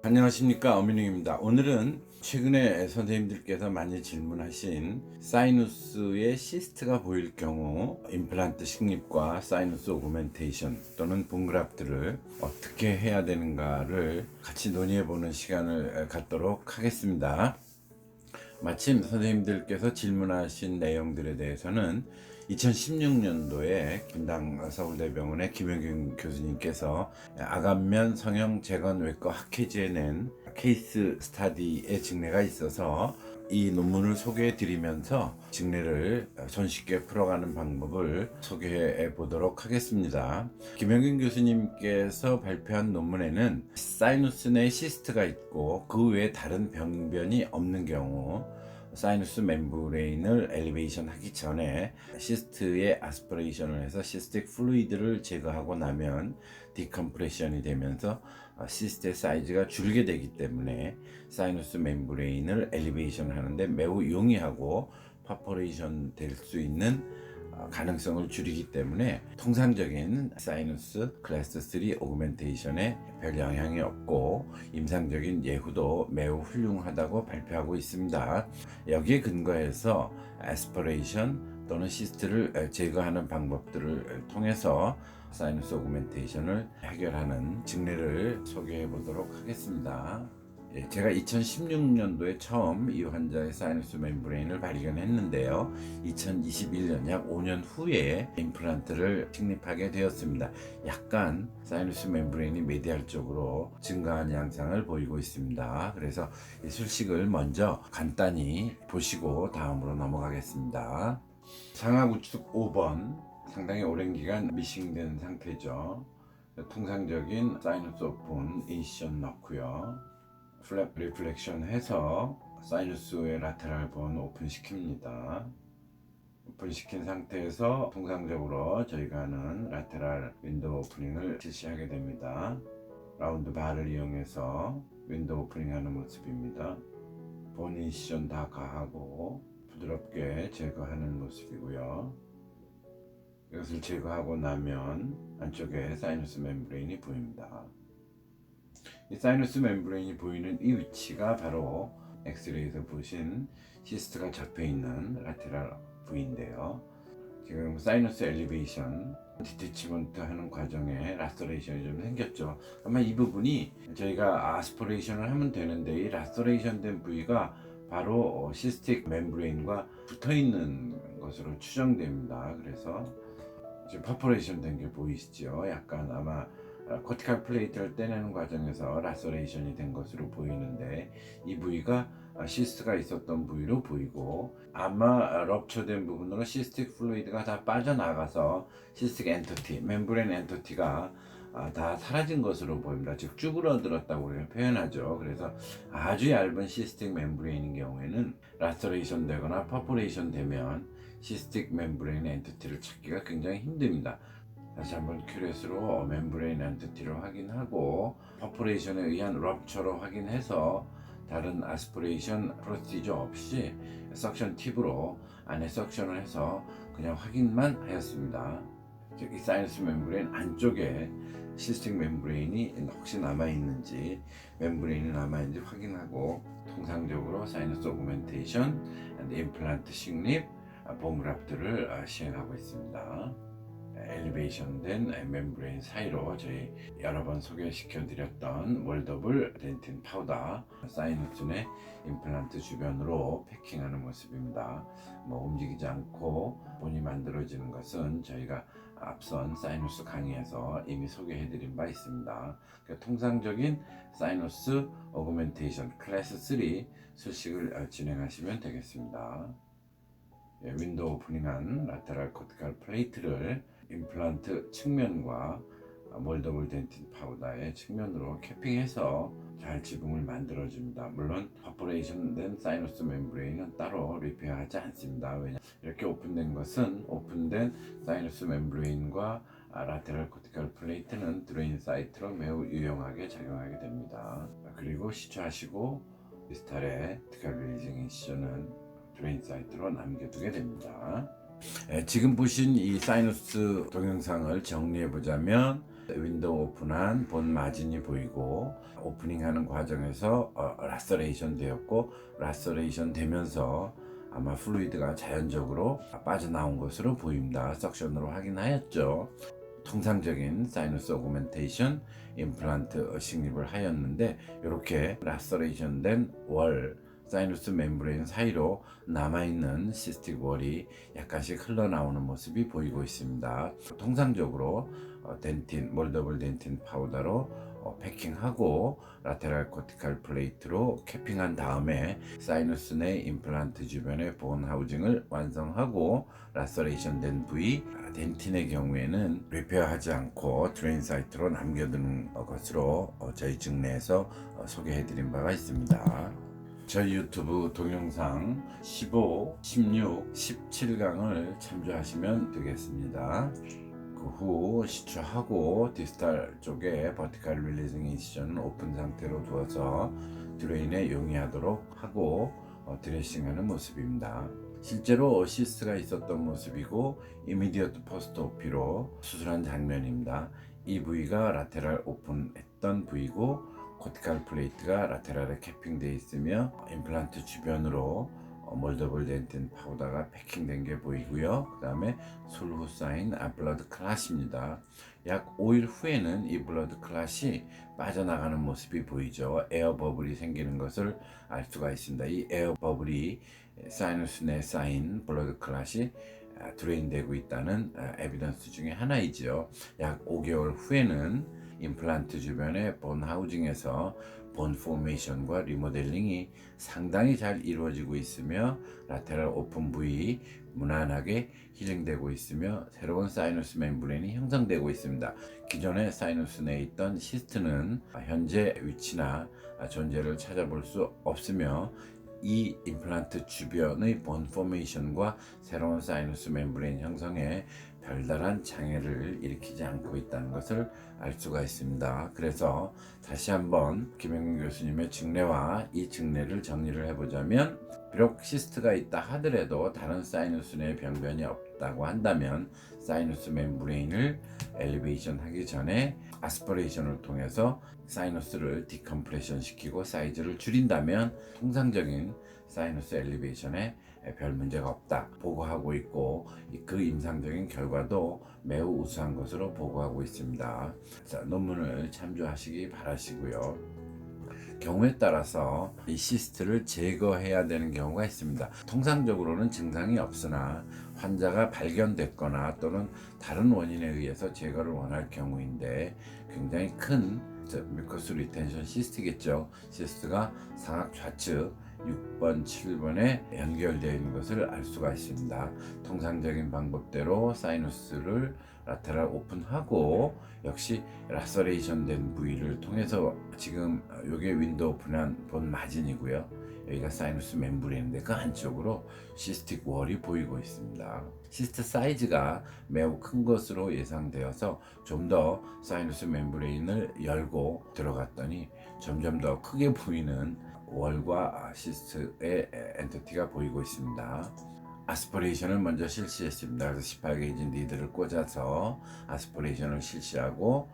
안녕하십니까 어민웅입니다. 오늘은 최근에 선생님들께서 많이 질문하신 사이누스의 시스트가 보일 경우 임플란트 식립과 사이누스 오그멘테이션 또는 봉그랍들을 어떻게 해야 되는가를 같이 논의해 보는 시간을 갖도록 하겠습니다. 마침 선생님들께서 질문하신 내용들에 대해서는 2016년도에 김당 서울대병원의 김영균 교수님께서 아간면 성형 재건 외과 학회지에 낸 케이스 스타디의 직례가 있어서 이 논문을 소개해 드리면서 직례를 손쉽게 풀어가는 방법을 소개해 보도록 하겠습니다. 김영균 교수님께서 발표한 논문에는 사이누스 내 시스트가 있고 그 외에 다른 병변이 없는 경우 사이누스 멤브레인을 엘리베이션 하기 전에 시스트의 아스피레이션을 해서 시스틱 플루이드를 제거하고 나면 디컴프레션이 되면서 시스트의 사이즈가 줄게 되기 때문에 사이누스 멤브레인을 엘리베이션 하는데 매우 용이하고 파포레이션 될 수 있는 어, 가능성을 줄이기 때문에 통상적인 사이누스 클래스 3 오그멘테이션에 별 영향이 없고 임상적인 예후도 매우 훌륭하다고 발표하고 있습니다. 여기에 근거해서 에스퍼레이션 또는 시스트를 제거하는 방법들을 통해서 사이누스 오그멘테이션을 해결하는 직례를 소개해 보도록 하겠습니다. 예, 제가 2016년도에 처음 이 환자의 사이너스 멤브레인을 발견했는데요. 2021년 약 5년 후에 임플란트를 식립하게 되었습니다. 약간 사이너스 멤브레인이 메디알 쪽으로 증가한 양상을 보이고 있습니다. 그래서 이 술식을 먼저 간단히 보시고 다음으로 넘어가겠습니다. 상하구축 5번 상당히 오랜 기간 미싱된 상태죠. 통상적인 사이너스 오픈 이시션 넣고요. 플랩 리플렉션 해서 사이누스의 라테랄 본 오픈 시킵니다. 오픈 시킨 상태에서 통상적으로 저희가 하는 라테랄 윈도우 오프닝을 실시하게 됩니다. 라운드 바를 이용해서 윈도우 오프닝 하는 모습입니다. 본 인시전 다 가하고 부드럽게 제거하는 모습이고요. 이것을 제거하고 나면 안쪽에 사이누스 멤브레인이 보입니다. 이 사이너스 멤브레인이 보이는 이 위치가 바로 엑스레이에서 보신 시스트가 접해 있는 라테랄 부위인데요. 지금 사이너스 엘리베이션 디테치먼트 하는 과정에 라스토레이션이 좀 생겼죠. 아마 이 부분이 저희가 아스포레이션을 하면 되는데 이 라스토레이션 된 부위가 바로 시스틱 멤브레인과 붙어 있는 것으로 추정됩니다. 그래서 지금 퍼포레이션 된 게 보이시죠? 약간 아마 코티칼 플레이트를 떼내는 과정에서 라서레이션이 된 것으로 보이는데 이 부위가 시스트가 있었던 부위로 보이고 아마 럽처된 부분으로 시스틱 플루이드가 다 빠져나가서 시스틱 엔터티, 멤브레인 엔터티가 다 사라진 것으로 보입니다. 즉 쭈그러들었다고 우리가 표현하죠. 그래서 아주 얇은 시스틱 멤브레인인 경우에는 라서레이션 되거나 퍼포레이션 되면 시스틱 멤브레인 엔터티를 찾기가 굉장히 힘듭니다. 다시 한번 큐레스로 멤브레인 엔티티를 확인하고 퍼포레이션에 의한 럽처로 확인해서 다른 아스포레이션 프로티저 없이 석션 팁으로 안에 석션을 해서 그냥 확인만 하였습니다. 즉 이 사이너스 멤브레인 안쪽에 시스틱 멤브레인이 혹시 남아있는지 멤브레인이 남아있는지 확인하고 통상적으로 사이너스 오그멘테이션, 임플란트 식립, 아, 보물압들을 아, 시행하고 있습니다. 엘리베이션 된 멤브레인 사이로 저희 여러 번 소개시켜 드렸던 월더블 덴틴 파우더 사이누스의 임플란트 주변으로 패킹하는 모습입니다. 뭐 움직이지 않고 본이 만들어지는 것은 저희가 앞선 사이누스 강의에서 이미 소개해 드린 바 있습니다. 그러니까 통상적인 사이누스 오그멘테이션 클래스 3 수식을 진행하시면 되겠습니다. 예, 윈도우 오프닝한 라테랄 코티칼 플레이트를 임플란트 측면과 몰더블 덴틴 파우더의 측면으로 캐핑해서 잘 지붕을 만들어줍니다. 물론 퍼포레이션 된 사이너스 멤브레인은 따로 리페어하지 않습니다. 왜냐 이렇게 오픈된 것은 오픈된 사이너스 멤브레인과 라테랄 코티칼 플레이트는 드레인 사이트로 매우 유용하게 작용하게 됩니다. 그리고 시추하시고 디스탈의 티칼 릴리징 인시전은 드레인 사이트로 남겨두게 됩니다. 예, 지금 보신 이 사이너스 동영상을 정리해 보자면 윈도우 오픈한 본 마진이 보이고 오프닝하는 과정에서 어, 라서레이션 되었고 라서레이션 되면서 아마 플루이드가 자연적으로 빠져나온 것으로 보입니다. 석션으로 확인하였죠. 통상적인 사이너스 오그멘테이션 임플란트 식립을 하였는데 이렇게 라서레이션 된월 사이너스 멤브레인 사이로 남아있는 시스틱 월이 약간씩 흘러나오는 모습이 보이고 있습니다. 통상적으로 어, 덴틴, 몰더블 덴틴 파우더로 어, 패킹하고 라테랄 코티칼 플레이트로 캐핑한 다음에 사이너스 내 임플란트 주변의 본 하우징을 완성하고 라서레이션 된 부위 아, 덴틴의 경우에는 리페어하지 않고 드레인 사이트로 남겨두는 것으로 어, 저희 증내에서 어, 소개해드린 바가 있습니다. 저희 유튜브 동영상 15, 16, 17강을 참조하시면 되겠습니다. 그 후 시추하고 디스탈 쪽에 버티컬 릴리징 인시전은 오픈 상태로 두어서 드레인에 용이하도록 하고 어, 드레싱하는 모습입니다. 실제로 시스트가 있었던 모습이고 이미디어트 포스트 오피로 수술한 장면입니다. 이 부위가 라테랄 오픈했던 부위고 코티칼 플레이트가 라테랄에 캐핑되어 있으며 임플란트 주변으로 어, 몰더블 덴틴 파우더가 패킹된 게 보이고요. 그 다음에 술후 사인 아 블러드 클라시입니다. 약 5일 후에는 이 블러드 클라시 빠져나가는 모습이 보이죠. 에어 버블이 생기는 것을 알 수가 있습니다. 이 에어 버블이 사이너스 내 쌓인 블러드 클라시 아, 드레인되고 있다는 아, 에비던스 중에 하나이죠. 약 5개월 후에는 임플란트 주변의 본 하우징에서 본 포메이션과 리모델링이 상당히 잘 이루어지고 있으며 라테랄 오픈 부위 무난하게 힐링되고 있으며 새로운 사이너스 멤브레인이 형성되고 있습니다. 기존의 사이너스 내에 있던 시스트는 현재 위치나 존재를 찾아볼 수 없으며 이 임플란트 주변의 본 포메이션과 새로운 사이너스 멤브레인 형성에 별다른 장애를 일으키지 않고 있다는 것을 알 수가 있습니다. 그래서 다시 한번 김영균 교수님의 증례와 이 증례를 정리를 해보자면 비록 시스트가 있다 하더라도 다른 사이너스 내 병변이 없다고 한다면 사이너스 멤브레인을 엘리베이션 하기 전에 아스퍼레이션을 통해서 사이너스를 디컴프레션 시키고 사이즈를 줄인다면 통상적인 사이너스 엘리베이션에 별 문제가 없다 보고하고 있고 그 임상적인 결과도 매우 우수한 것으로 보고하고 있습니다. 자, 논문을 참조하시기 바라시고요. 경우에 따라서 이 시스트를 제거해야 되는 경우가 있습니다. 통상적으로는 증상이 없으나 환자가 발견됐거나 또는 다른 원인에 의해서 제거를 원할 경우인데 굉장히 큰 뮤커스 리텐션 시스트겠죠. 시스트가 상악 좌측 6번, 7번에 연결되어 있는 것을 알 수가 있습니다. 통상적인 방법대로 사이너스를 라테랄 오픈하고 역시 라서레이션 된 부위를 통해서 지금 이게 윈도우 오픈한 본 마진이고요. 여기가 사이너스 멤브레인인데 그 안쪽으로 시스틱 월이 보이고 있습니다. 시스트 사이즈가 매우 큰 것으로 예상되어서 좀 더 사이너스 멤브레인을 열고 들어갔더니 점점 더 크게 보이는 월과 시스트의 엔티티가 보이고 있습니다. 아스퍼레이션을 먼저 실시했습니다. 그래서 18게이지 니드를 꽂아서 아스퍼레이션을 실시하고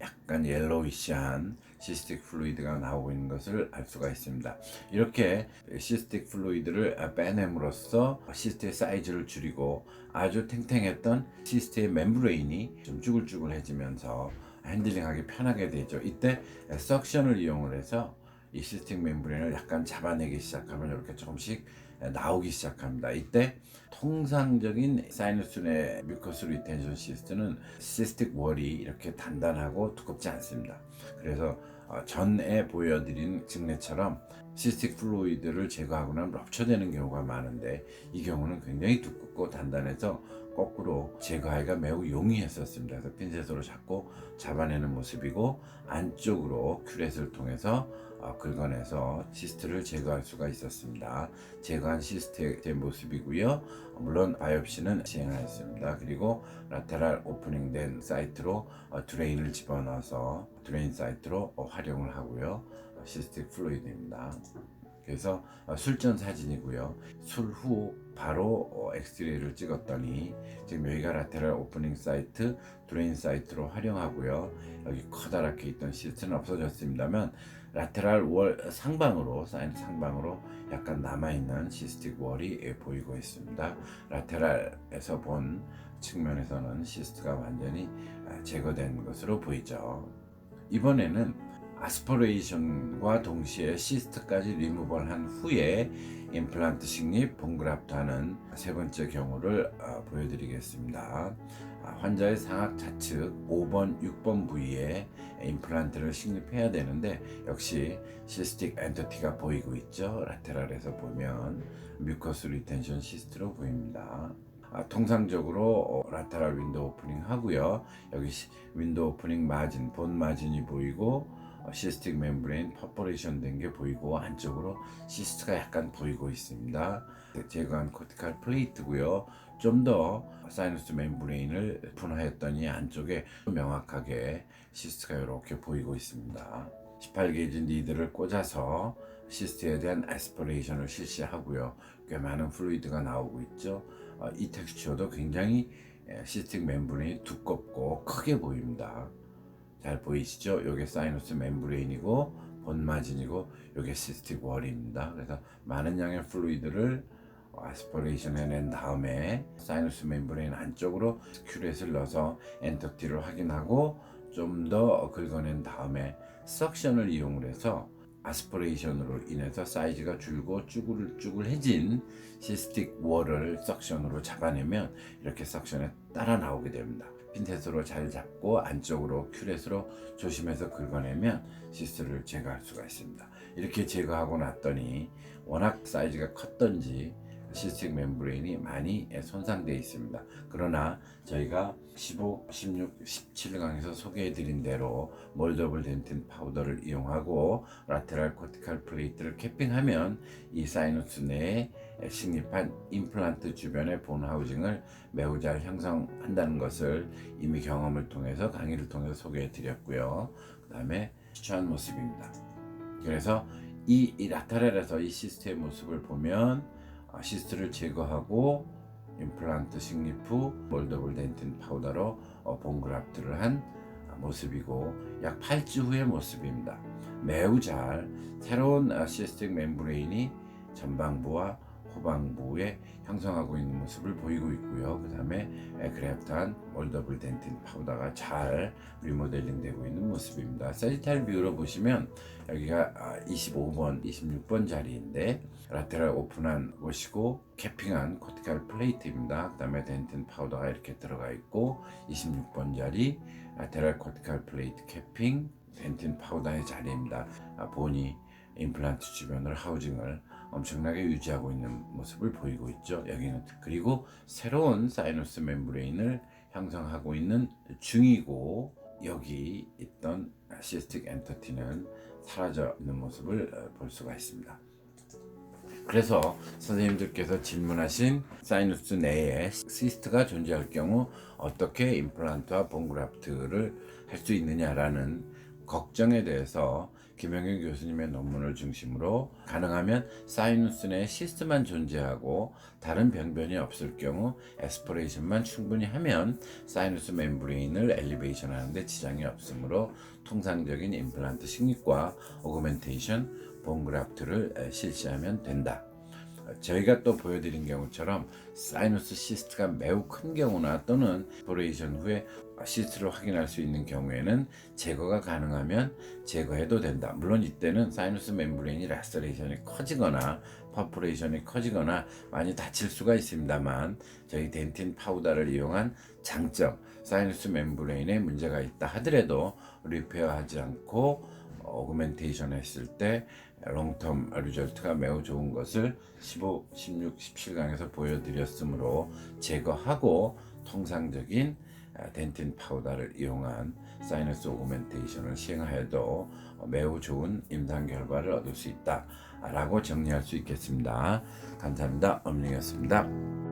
약간 옐로우시한 시스틱 플루이드가 나오고 있는 것을 알 수가 있습니다. 이렇게 시스틱 플루이드를 빼냄으로써 시스트의 사이즈를 줄이고 아주 탱탱했던 시스트의 멤브레인이 좀 쭈글쭈글해지면서 핸들링하기 편하게 되죠. 이때 석션을 이용을 해서 이 시스틱 멤브레인을 약간 잡아내기 시작하면 이렇게 조금씩 나오기 시작합니다. 이때 통상적인 사이너스의 뮤커스 리텐션 시스트는 시스틱 월이 이렇게 단단하고 두껍지 않습니다. 그래서 어, 전에 보여드린 증례처럼 시스틱 플루이드를 제거하고 나면 럽쳐되는 경우가 많은데 이 경우는 굉장히 두껍고 단단해서 거꾸로 제거하기가 매우 용이했었습니다. 그래서 핀셋으로 잡고 잡아내는 모습이고 안쪽으로 큐렛을 통해서 어, 긁어내서 시스트를 제거할 수가 있었습니다. 제거한 시스트의 모습이고요. 물론 바이옵시는 시행하였습니다. 그리고 라테랄 오프닝된 사이트로 어, 드레인을 집어넣어서 드레인 사이트로 어, 활용을 하고요. 시스틱 플루이드입니다. 그래서 어, 술전 사진이고요. 술 후 바로 어, 엑스레이를 찍었더니 지금 여기가 라테랄 오프닝 사이트, 드레인 사이트로 활용하고요. 여기 커다랗게 있던 시스트는 없어졌습니다만 라테랄 월 상방으로 사인 상방으로 약간 남아 있는 시스틱 월이 예, 보이고 있습니다. 라테랄에서 본 측면에서는 시스트가 완전히 아, 제거된 것으로 보이죠. 이번에는 아스퍼레이션과 동시에 시스트까지 리무벌한 후에 임플란트 식립 봉그랍타는 세 번째 경우를 어, 보여드리겠습니다. 아, 환자의 상악 좌측 5번, 6번 부위에 임플란트를 식립해야 되는데 역시 시스틱 엔터티가 보이고 있죠. 라테랄에서 보면 뮤커스 리텐션 시스트로 보입니다. 아, 통상적으로 어, 라테랄 윈도 오프닝 하고요. 여기 윈도 오프닝 마진, 본 마진이 보이고 시스틱 멤브레인 퍼포레이션 된 게 보이고 안쪽으로 시스트가 약간 보이고 있습니다. 네, 제거한 코티칼 플레이트고요. 좀 더 사이너스 멤브레인을 분화했더니 안쪽에 명확하게 시스트가 이렇게 보이고 있습니다. 18게이지 니드를 꽂아서 시스트에 대한 에스퍼레이션을 실시하고요. 꽤 많은 플루이드가 나오고 있죠. 어, 이 텍스처도 굉장히 에, 시스틱 멤브레인이 두껍고 크게 보입니다. 잘 보이시죠? 이게 사이너스 멤브레인이고 본마진이고 이게 시스틱 월입니다. 그래서 많은 양의 플루이드를 아스퍼레이션 해낸 다음에 사이너스 멤브레인 안쪽으로 큐렛을 넣어서 엔터티를 확인하고 좀 더 긁어낸 다음에 석션을 이용을 해서 아스퍼레이션으로 인해서 사이즈가 줄고 쭈글쭈글해진 시스틱 월을 석션으로 잡아내면 이렇게 석션에 따라 나오게 됩니다. 핀셋으로 잘 잡고 안쪽으로 큐렛으로 조심해서 긁어내면 시스를 제거할 수가 있습니다. 이렇게 제거하고 났더니 워낙 사이즈가 컸던지 시스틱 멤브레인이 많이 손상되어 있습니다. 그러나 저희가 15, 16, 17강에서 소개해드린 대로 몰더블 덴틴 파우더를 이용하고 라테랄 코티칼 플레이트를 캐핑하면 이 사이너스 내에 식립한 임플란트 주변의 본 하우징을 매우 잘 형성한다는 것을 이미 경험을 통해서 강의를 통해서 소개해 드렸고요. 그 다음에 추천한 모습입니다. 그래서 이, 이 라타렐에서 이 시스트의 모습을 보면 아, 시스트를 제거하고 임플란트 식리프 몰더블 덴틴 파우더로 어, 봉그랍트를 한 모습이고 약 8주 후의 모습입니다. 매우 잘 새로운 어, 시스틱 멤브레인이 전방부와 후방부에 형성하고 있는 모습을 보이고 있고요. 그 다음에 그래프트한 몰더블 덴틴 파우더가 잘 리모델링 되고 있는 모습입니다. 사지탈 뷰로 보시면 여기가 아, 25번, 26번 자리인데 라테랄 오픈한 곳이고 캐핑한 코티칼 플레이트입니다. 그 다음에 덴틴 파우더가 이렇게 들어가 있고 26번 자리 라테랄 코티칼 플레이트 캐핑 덴틴 파우더의 자리입니다. 아, 본이 임플란트 주변을 하우징을 엄청나게 유지하고 있는 모습을 보이고 있죠. 여기는 그리고 새로운 사이너스 멤브레인을 형성하고 있는 중이고 여기 있던 시스틱 엔터티는 사라져 있는 모습을 어, 볼 수가 있습니다. 그래서 선생님들께서 질문하신 사이누스 내에 시스트가 존재할 경우 어떻게 임플란트와 봉그라프트를 할 수 있느냐라는 걱정에 대해서 김영균 교수님의 논문을 중심으로 가능하면 사이누스 내 시스트만 존재하고 다른 병변이 없을 경우 에스퍼레이션만 충분히 하면 사이누스 멤브레인을 엘리베이션 하는데 지장이 없으므로 통상적인 임플란트 식립과 오그멘테이션 본그라프트를 실시하면 된다. 저희가 또 보여드린 경우처럼 사이너스 시스트가 매우 큰 경우나 또는 포레이션 후에 시스트를 확인할 수 있는 경우에는 제거가 가능하면 제거해도 된다. 물론 이때는 사이너스 멤브레인이 라스레이션이 커지거나 퍼포레이션이 커지거나 많이 다칠 수가 있습니다만 저희 덴틴 파우더를 이용한 장점 사이너스 멤브레인에 문제가 있다 하더라도 리페어하지 않고 오그멘테이션 했을 때 롱텀 리절트가 매우 좋은 것을 15, 16, 17강에서 보여드렸으므로 제거하고 통상적인 아, 덴틴 파우더를 이용한 사이너스 오그멘테이션을 시행하여도 매우 좋은 임상 결과를 얻을 수 있다 라고 정리할 수 있겠습니다. 감사합니다. 엄링이었습니다.